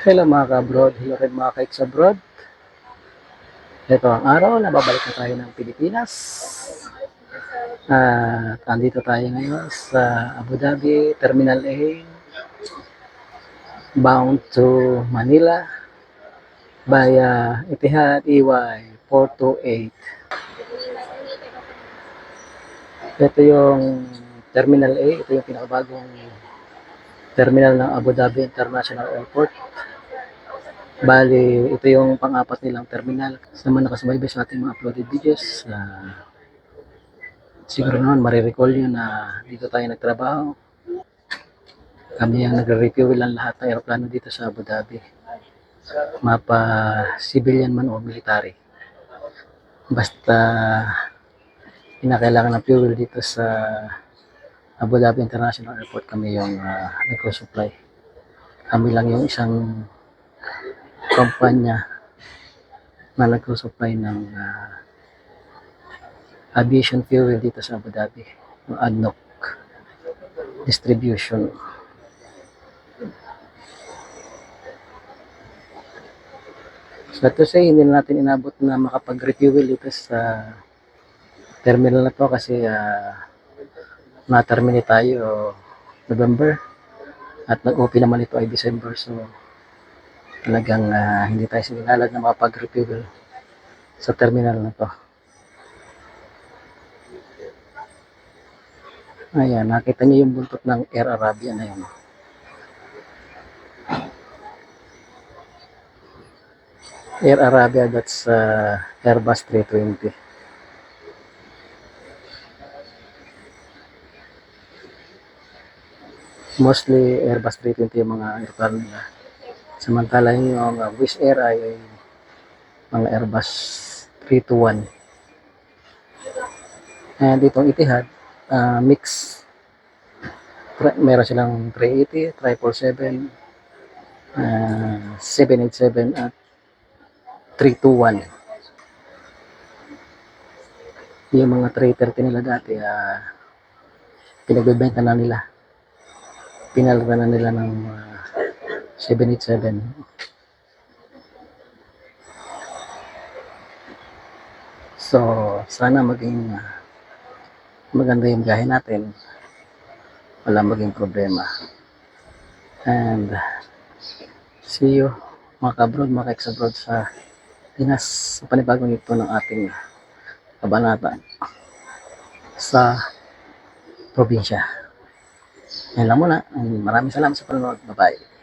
Hello mga ka-abroad, hello rin mga kaiks abroad. Ito ang araw na babalik na tayo ng Pilipinas. At andito tayo ngayon sa Abu Dhabi Terminal A bound to Manila via Etihad EY 428. Ito yung Terminal A, ito yung pinakabagong terminal ng Abu Dhabi International Airport. Bali, ito yung pang-apat nilang terminal. Sa mga nakasubaybay sa ating mga uploaded videos, ah, siguro naman marirecall nyo na dito tayo nagtrabaho. Kami ang nagre-refuel ang lahat ng aeroplano dito sa Abu Dhabi. Mapa civilian man o military. Basta kinakailangan ng fuel dito sa Abu Dhabi International Airport kami yung uh, nagko-supply. Kami lang yung isang kumpanya na nagko-supply ng ah, aviation fuel dito sa Abu Dhabi. Yung ADNOC distribution. So to say, hindi na natin inabot na makapag-refuel dito sa terminal na to kasi uh, na-terminate tayo November at nag-open naman ito ay December so talagang ah, hindi tayo sinilalad na makapag-refuel sa terminal na to. Ayan, nakita niyo yung buntot ng Air Arabia na yun. Air Arabia, that's uh, Airbus 320. Mostly Airbus 320 yung mga airplane nila. Samantala yung uh, Wizz Air ay mga Airbus 321. And itong Etihad, uh, mix. Tra- meron silang 380, 777, uh, 787 at 321. Yung mga 330 nila dati, uh, pinagbebenta na nila. Pinalitan na nila ng uh, 787. So, sana maging uh, maganda yung biyahe natin. Wala maging problema. And see you mga ka-abroad, mga ka-ex-abroad sa Pinas sa panibagong ito ng ating kabanata sa probinsya. Yan lang muna. Maraming salamat sa panonood. Bye-bye.